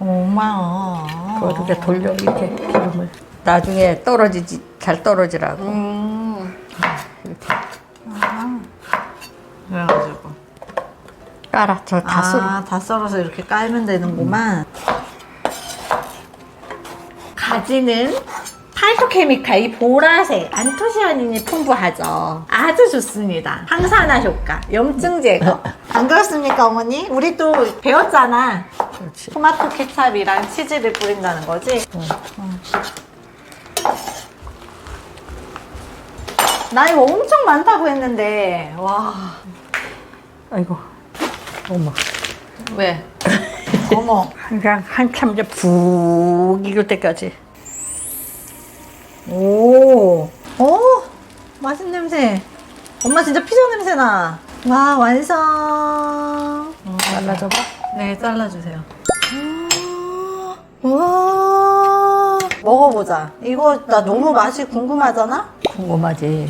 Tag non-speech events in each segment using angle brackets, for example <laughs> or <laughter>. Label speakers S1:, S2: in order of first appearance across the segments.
S1: 엄마.
S2: 그거 이렇게 돌려 이렇게 기름을 나중에 떨어지지 잘 떨어지라고
S1: 음.
S2: 이렇게
S1: 그래가지고.
S2: 깔아 저 다 썰어
S1: 아, 다 썰어서 이렇게 깔면 되는구만. 가지는 파이토케미카 이 보라색 안토시아닌이 풍부하죠. 아주 좋습니다. 항산화 효과, 염증 제거. <laughs> 안 그렇습니까, 어머니? 우리 또 배웠잖아.
S2: 그렇지
S1: 토마토 케찹이랑 치즈를 뿌린다는 거지. 응. 나 이거 엄청 많다고 했는데 와
S2: 아이고 어머
S1: 왜? 어머
S2: 그냥 한참 이제 푹 익을 때까지
S1: 오, 오, 맛있는 냄새. 엄마 진짜 피자 냄새 나. 와, 완성.
S2: 잘라줘봐
S1: 네, 잘라주세요. 와, 먹어보자. 이거 나 너무 맛이 궁금하잖아?
S2: 궁금하지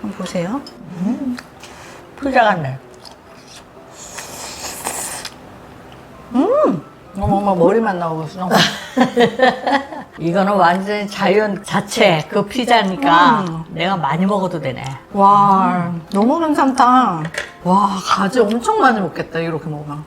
S1: 한번 보세요.
S2: 피자 같네
S1: 어머, 어머, 머리만 나오고 있어. <laughs>
S2: 이거는 완전히 자연 자체 그 피자니까
S1: 음.
S2: 내가 많이 먹어도 되네
S1: 와, 너무 괜찮다. 와, 가지 엄청 많이 먹겠다, 이렇게 먹으면.